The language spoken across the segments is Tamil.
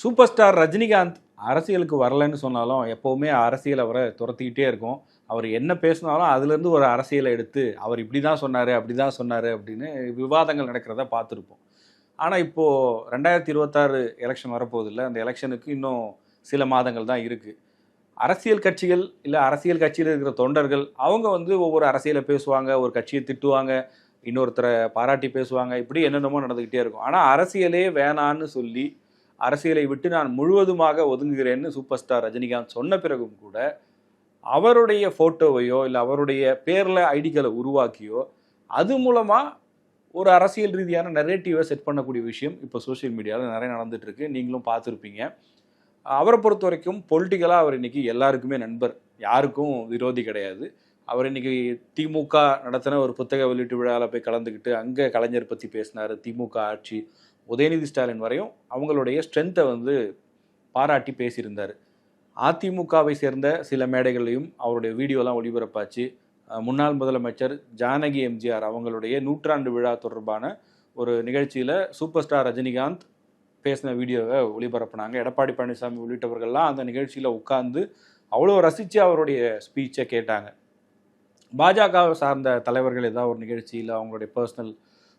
சூப்பர் ஸ்டார் ரஜினிகாந்த் அரசியலுக்கு வரலன்னு சொன்னாலும் எப்போவுமே அரசியல் அவரை துரத்திக்கிட்டே இருக்கும். அவர் என்ன பேசினாலும் அதுலேருந்து ஒரு அரசியலை எடுத்து அவர் இப்படி தான் சொன்னார் அப்படி தான் சொன்னார் அப்படின்னு விவாதங்கள் நடக்கிறத பார்த்துருப்போம். ஆனால் இப்போது ரெண்டாயிரத்தி இருபத்தாறு எலெக்ஷன் வரப்போதில்லை அந்த எலெக்ஷனுக்கு இன்னும் சில மாதங்கள் தான் இருக்குது அரசியல் கட்சிகள் இல்லை அரசியல் கட்சியில் இருக்கிற தொண்டர்கள் அவங்க வந்து ஒவ்வொரு அரசியலை பேசுவாங்க ஒரு கட்சியை திட்டுவாங்க இன்னொருத்தரை பாராட்டி பேசுவாங்க இப்படி என்னென்னமோ நடந்துக்கிட்டே இருக்கும். ஆனால் அரசியலே வேணான்னு சொல்லி அரசியலை விட்டு நான் முழுவதுமாக ஒதுங்குகிறேன்னு சூப்பர் ஸ்டார் ரஜினிகாந்த் சொன்ன பிறகும் கூட அவருடைய ஃபோட்டோவையோ இல்லை அவருடைய பேரில் ஐடிகளை உருவாக்கியோ அது மூலமாக ஒரு அரசியல் ரீதியான நெரேட்டிவை செட் பண்ணக்கூடிய விஷயம் இப்போ சோஷியல் மீடியாவில் நிறைய நடந்துகிட்ருக்கு நீங்களும் பார்த்துருப்பீங்க. அவரை பொறுத்த வரைக்கும் பொலிட்டிக்கலாக அவர் இன்னைக்கு எல்லாருக்குமே நண்பர். யாருக்கும் விரோதி கிடையாது. அவர் இன்னைக்கு திமுக நடத்தின ஒரு புத்தக வெளியீட்டு விழாவில் போய் கலந்துக்கிட்டு அங்கே கலைஞர் பற்றி பேசினார் திமுக ஆட்சி உதயநிதி ஸ்டாலின் வரையும் அவங்களுடைய ஸ்ட்ரென்த்தை வந்து பாராட்டி பேசியிருந்தார். அதிமுகவை சேர்ந்த சில மேடைகளையும் அவருடைய வீடியோலாம் ஒளிபரப்பாச்சு. முன்னாள் முதலமைச்சர் ஜானகி எம்ஜிஆர் அவங்களுடைய நூற்றாண்டு விழா தொடர்பான ஒரு நிகழ்ச்சியில் சூப்பர் ஸ்டார் ரஜினிகாந்த் பேசின வீடியோவை ஒளிபரப்புனாங்க. எடப்பாடி பழனிசாமி உள்ளிட்டவர்கள்லாம் அந்த நிகழ்ச்சியில் உட்கார்ந்து அவ்வளோ ரசித்து அவருடைய ஸ்பீச்சை கேட்டாங்க. பாஜகவை சார்ந்த தலைவர்கள் ஏதாவது ஒரு நிகழ்ச்சியில் அவங்களுடைய பர்சனல்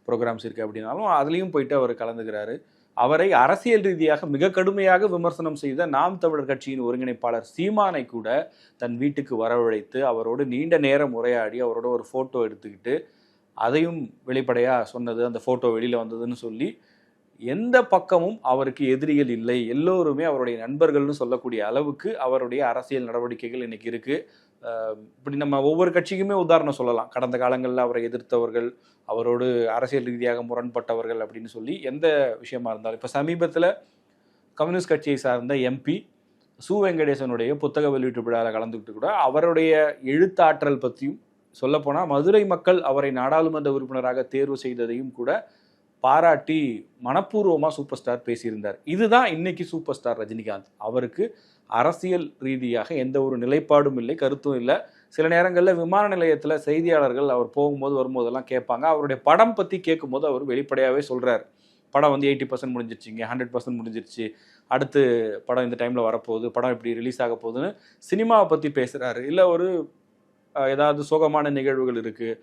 ப்ரோக்ராம்ஸ் இருக்குது அப்படின்னாலும் அதுலேயும் போயிட்டு அவர் கலந்துக்கிறாரு. அவரை அரசியல் ரீதியாக மிக கடுமையாக விமர்சனம் செய்த நாம் தமிழர் கட்சியின் ஒருங்கிணைப்பாளர் சீமானை கூட தன் வீட்டுக்கு வரவழைத்து அவரோடு நீண்ட நேரம் உரையாடி அவரோட ஒரு ஃபோட்டோ எடுத்துக்கிட்டு அதையும் வெளிப்படையாக சொன்னது அந்த ஃபோட்டோ வெளியில் வந்ததுன்னு சொல்லி எந்த பக்கமும் அவருக்கு எதிரிகள் இல்லை. எல்லோருமே அவருடைய நண்பர்கள்னு சொல்லக்கூடிய அளவுக்கு அவருடைய அரசியல் நடவடிக்கைகள் இன்னைக்கு இருக்குது இப்படி நம்ம ஒவ்வொரு கட்சிக்குமே உதாரணம் சொல்லலாம். கடந்த காலங்களில் அவரை எதிர்த்தவர்கள் அவரோடு அரசியல் ரீதியாக முரண்பட்டவர்கள் அப்படின்னு சொல்லி எந்த விஷயமா இருந்தாலும் இப்போ சமீபத்தில் கம்யூனிஸ்ட் கட்சியை சார்ந்த எம்பி சு. வெங்கடேசனுடைய புத்தக வெளியீட்டு விழாவில் கலந்துக்கிட்டு கூட அவருடைய எழுத்தாற்றல் பற்றியும் சொல்லப்போனால் மதுரை மக்கள் அவரை நாடாளுமன்ற உறுப்பினராக தேர்வு செய்ததையும் கூட பாராட்டி மனப்பூர்வமாக சூப்பர் ஸ்டார் பேசியிருந்தார். இதுதான் இன்னைக்கு சூப்பர் ஸ்டார் ரஜினிகாந்த். அவருக்கு அரசியல் ரீதியாக எந்த ஒரு நிலைப்பாடும் இல்லை கருத்தும் இல்லை. சில நேரங்களில் விமான நிலையத்தில் செய்தியாளர்கள் அவர் போகும்போது வரும்போதெல்லாம் கேட்பாங்க. அவருடைய படம் பற்றி கேட்கும்போது அவர் வெளிப்படையாகவே சொல்கிறார் படம் வந்து எயிட்டி பர்சன்ட் முடிஞ்சிருச்சிங்க ஹண்ட்ரட் பர்சன்ட் முடிஞ்சிருச்சு. அடுத்து படம் இந்த டைமில் வரப்போகுது படம் இப்படி ரிலீஸ் ஆக போகுதுன்னு சினிமாவை பற்றி பேசுகிறாரு இல்லை ஒரு ஏதாவது சோகமான நிகழ்வுகள் இருக்குது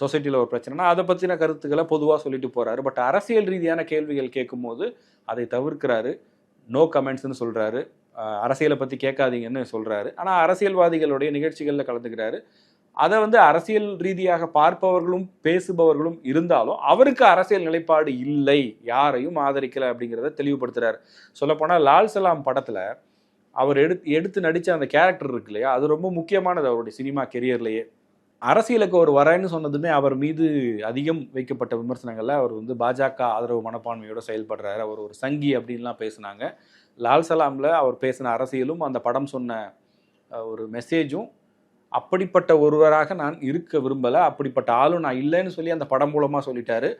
சொசைட்டியில் ஒரு பிரச்சனைனா அதை பற்றின கருத்துக்களை பொதுவாக சொல்லிட்டு போகிறாரு பட் அரசியல் ரீதியான கேள்விகள் கேட்கும்போது அதை தவிர்க்கிறாரு. நோ கமெண்ட்ஸ்னு சொல்கிறாரு அரசியலை பற்றி கேட்காதீங்கன்னு சொல்கிறாரு ஆனால் அரசியல்வாதிகளுடைய நிகழ்ச்சிகளில் கலந்துக்கிறாரு. அதை வந்து அரசியல் ரீதியாக பார்ப்பவர்களும் பேசுபவர்களும் இருந்தாலும் அவருக்கு அரசியல் நிலைப்பாடு இல்லை. யாரையும் ஆதரிக்கலை அப்படிங்கிறத தெளிவுபடுத்துகிறார் சொல்லப்போனால் லால் சலாம் படத்தில் அவர் எடுத்து எடுத்து நடித்த அந்த கேரக்டர் இருக்கு இல்லையா? அது ரொம்ப முக்கியமானது அவருடைய சினிமா கெரியர்லேயே அரசியலுக்கு அவர் வரேன்னு சொன்னதுமே அவர் மீது அதிகம் வைக்கப்பட்ட விமர்சனங்களில் அவர் வந்து பாஜக ஆதரவு மனப்பான்மையோட செயல்படுறாரு. அவர் ஒரு சங்கி அப்படின்லாம் பேசினாங்க. லால் சலாமில் அவர் பேசின அரசியலும் அந்த படம் சொன்ன ஒரு மெசேஜும் அப்படிப்பட்ட ஒருவராக நான் இருக்க விரும்பலை அப்படிப்பட்ட ஆளும் நான் இல்லைன்னு சொல்லி அந்த படம் மூலமாக சொல்லிட்டாரு.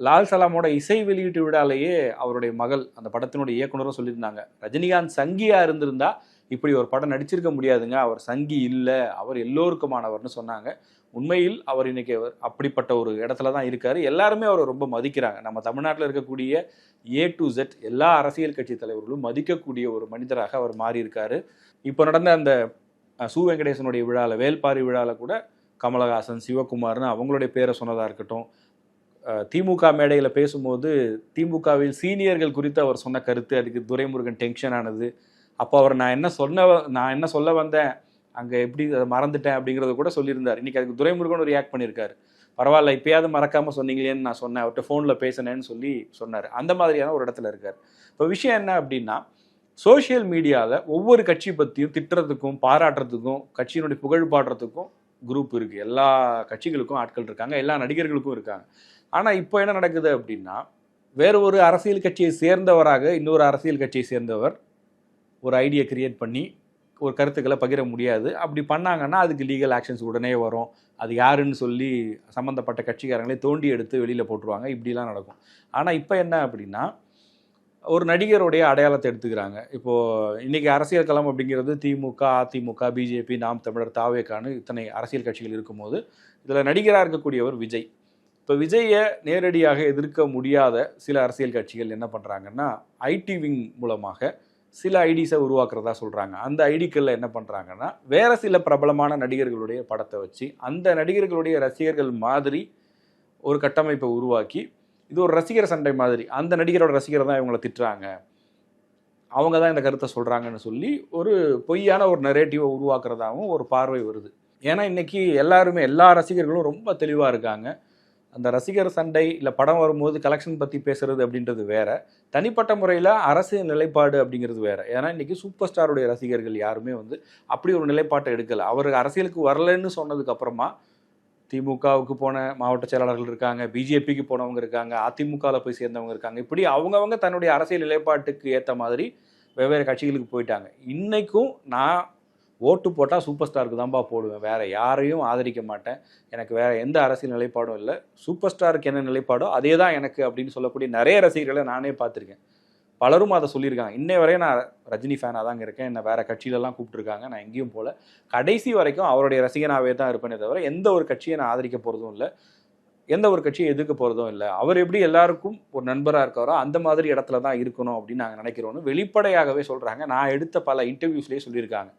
லால் சலாமோட இசை வெளியீட்டு விழாலேயே அவருடைய மகள் அந்த படத்தினுடைய இயக்குனரும் சொல்லியிருந்தாங்க. ரஜினிகாந்த் சங்கியாக இருந்திருந்தா இப்படி ஒரு படம் நடிச்சிருக்க முடியாதுங்க. அவர் சங்கி இல்லை. அவர் எல்லோருக்குமானவர்னு சொன்னாங்க. உண்மையில் அவர் இன்னைக்கு அவர் அப்படிப்பட்ட ஒரு இடத்துல தான் இருக்காரு. எல்லாருமே அவரை ரொம்ப மதிக்கிறாங்க. நம்ம தமிழ்நாட்டில் இருக்கக்கூடிய ஏ டு ஜெட் எல்லா அரசியல் கட்சி தலைவர்களும் மதிக்கக்கூடிய ஒரு மனிதராக அவர் மாறியிருக்காரு. இப்போ நடந்த அந்த சு வெங்கடேசனுடைய விழாவில் வேல்பாரி விழாவில் கூட கமலஹாசன் சிவகுமார்னு அவங்களுடைய பேரை சொன்னதாக இருக்கட்டும். திமுக மேடையில் பேசும்போது திமுகவில் சீனியர்கள் குறித்து அவர் சொன்ன கருத்து அதுக்கு துரைமுருகன் டென்ஷன் ஆனது. அப்போ அவர் நான் என்ன சொன்ன நான் என்ன சொல்ல வந்தேன் அங்கே எப்படி அதை மறந்துட்டேன் அப்படிங்கிறத கூட சொல்லியிருந்தார். இன்றைக்கி அதுக்கு துரைமுருகன் ரியாக்ட் பண்ணியிருக்காரு. பரவாயில்ல இப்பயாவது மறக்காமல் சொன்னீங்களேன்னு நான் சொன்னேன். அவர்கிட்ட ஃபோனில் பேசினேன்னு சொல்லி சொன்னார். அந்த மாதிரியான ஒரு இடத்துல இருக்கார். இப்போ விஷயம் என்ன அப்படின்னா சோஷியல் மீடியாவில் ஒவ்வொரு கட்சி பற்றியும் திட்டுறதுக்கும் பாராட்டுறதுக்கும் கட்சியினுடைய புகழ் பாடுறதுக்கும் குரூப் இருக்குது எல்லா கட்சிகளுக்கும் ஆட்கள் இருக்காங்க எல்லா நடிகர்களுக்கும் இருக்காங்க. ஆனால் இப்போ என்ன நடக்குது அப்படின்னா வேறு ஒரு அரசியல் கட்சியை சேர்ந்தவராக இன்னொரு அரசியல் கட்சியை சேர்ந்தவர் ஒரு ஐடியா கிரியேட் பண்ணி ஒரு கருத்துக்களை பகிர முடியாது. அப்படி பண்ணாங்கன்னா அதுக்கு லீகல் ஆக்ஷன்ஸ் உடனே வரும். அது யாருன்னு சொல்லி சம்மந்தப்பட்ட கட்சிக்காரங்களே தோண்டி எடுத்து வெளியில் போட்டுருவாங்க. இப்படிலாம் நடக்கும். ஆனால் இப்போ என்ன அப்படின்னா ஒரு நடிகருடைய அடையாளத்தை எடுத்துக்கிறாங்க. இப்போது இன்றைக்கி அரசியல் களம் அப்படிங்கிறது திமுக அதிமுக பிஜேபி நாம் தமிழர் தாவேக்கான்னு இத்தனை அரசியல் கட்சிகள் இருக்கும்போது இதில் நடிகராக இருக்கக்கூடியவர் விஜய். இப்போ விஜயை நேரடியாக எதிர்க்க முடியாத சில அரசியல் கட்சிகள் என்ன பண்ணுறாங்கன்னா ஐடி விங் மூலமாக சில ஐடிஸை உருவாக்குறதா சொல்கிறாங்க அந்த ஐடிக்களில் என்ன பண்ணுறாங்கன்னா வேறு சில பிரபலமான நடிகர்களுடைய படத்தை வச்சு அந்த நடிகர்களுடைய ரசிகர்கள் மாதிரி ஒரு கட்டமைப்பை உருவாக்கி இது ஒரு ரசிகர் சண்டை மாதிரி அந்த நடிகரோட ரசிகர் தான் இவங்களை திட்டுறாங்க. அவங்க தான் இந்த கருத்தை சொல்கிறாங்கன்னு சொல்லி ஒரு பொய்யான ஒரு நெரேட்டிவை உருவாக்குறதாகவும் ஒரு பார்வை வருது. ஏன்னா இன்னைக்கு எல்லாருமே எல்லா ரசிகர்களும் ரொம்ப தெளிவாக இருக்காங்க. அந்த ரசிகர் சண்டை இல்லை படம் வரும்போது கலெக்ஷன் பற்றி பேசுறது அப்படின்றது வேற. தனிப்பட்ட முறையில் அரசு நிலைப்பாடு அப்படிங்கிறது வேற. ஏன்னா இன்றைக்கி சூப்பர் ஸ்டாருடைய ரசிகர்கள் யாருமே வந்து அப்படி ஒரு நிலைப்பாட்டை எடுக்கலை. அவர் அரசியலுக்கு வரலன்னு சொன்னதுக்கப்புறமா திமுகவுக்கு போன மாவட்ட செயலாளர்கள் இருக்காங்க பிஜேபிக்கு போனவங்க இருக்காங்க அதிமுகவில் போய் சேர்ந்தவங்க இருக்காங்க. இப்படி அவங்கவங்க தன்னுடைய அரசியல் நிலைப்பாட்டுக்கு ஏற்ற மாதிரி வெவ்வேறு கட்சிகளுக்கு போயிட்டாங்க. இன்றைக்கும் நான் ஓட்டு போட்டால் சூப்பர் ஸ்டாருக்கு தான்ப்பா போடுவேன். வேறு யாரையும் ஆதரிக்க மாட்டேன். எனக்கு வேற எந்த அரசியல் நிலைப்பாடும் இல்லை. சூப்பர் ஸ்டாருக்கு என்ன நிலைப்பாடோ அதே தான் எனக்கு அப்படின்னு சொல்லக்கூடிய நிறைய ரசிகர்களை நானே பார்த்துருக்கேன். பலரும் அதை சொல்லியிருக்காங்க. இன்னை வரையும் நான் ரஜினி ஃபேனாக தாங்க இருக்கேன். என்னை வேறு கட்சியிலலாம் கூப்பிட்டுருக்காங்க. நான் எங்கேயும் போல. கடைசி வரைக்கும் அவருடைய ரசிகனாகவே தான் இருப்பேனே தவிர எந்த ஒரு கட்சியை நான் ஆதரிக்க போகிறதும் இல்லை. எந்த ஒரு கட்சியை எதிர்க்க போகிறதும் இல்லை. அவர் எப்படி எல்லாருக்கும் ஒரு நண்பராக இருக்காரோ அந்த மாதிரி இடத்துல தான் இருக்கணும் அப்படின்னு நாங்கள் நினைக்கிறோன்னு வெளிப்படையாகவே சொல்கிறாங்க நான் எடுத்த பல இன்டர்வியூஸ்லேயே சொல்லியிருக்காங்க.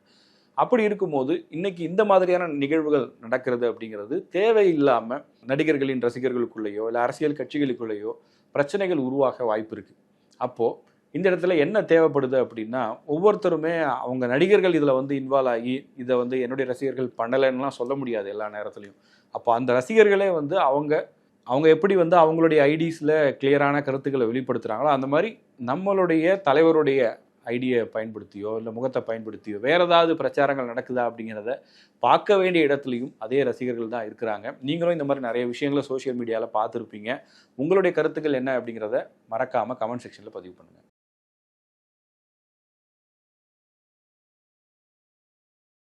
அப்படி இருக்கும்போது இன்னைக்கு இந்த மாதிரியான நிகழ்வுகள் நடக்கிறது அப்படிங்கிறது தேவையில்லாமல் நடிகர்களின் ரசிகர்களுக்குள்ளேயோ இல்லை அரசியல் கட்சிகளுக்குள்ளேயோ பிரச்சனைகள் உருவாக வாய்ப்பு இருக்குது அப்போது இந்த இடத்துல என்ன தேவைப்படுது அப்படின்னா ஒவ்வொருத்தருமே அவங்க நடிகர்கள் இதில் வந்து இன்வால்வ் ஆகி இதை வந்து என்னுடைய ரசிகர்கள் பண்ணலைன்னுலாம் சொல்ல முடியாது எல்லா நேரத்துலையும். அப்போ அந்த ரசிகர்களே வந்து அவங்க அவங்க எப்படி வந்து அவங்களுடைய ஐடிஸில் கிளியரான கருத்துக்களை வெளிப்படுத்துகிறாங்களோ அந்த மாதிரி நம்மளுடைய தலைவருடைய ஐடியை பயன்படுத்தியோ இல்லை முகத்தை பயன்படுத்தியோ வேறு ஏதாவது பிரச்சாரங்கள் நடக்குதா அப்படிங்கிறத பார்க்க வேண்டிய இடத்துலையும் அதே ரசிகர்கள் தான் இருக்கிறாங்க. நீங்களும் இந்த மாதிரி நிறைய விஷயங்களை சோஷியல் மீடியாவில் பார்த்துருப்பீங்க. உங்களுடைய கருத்துக்கள் என்ன அப்படிங்கிறத மறக்காமல் கமெண்ட் செக்ஷனில் பதிவு பண்ணுங்கள்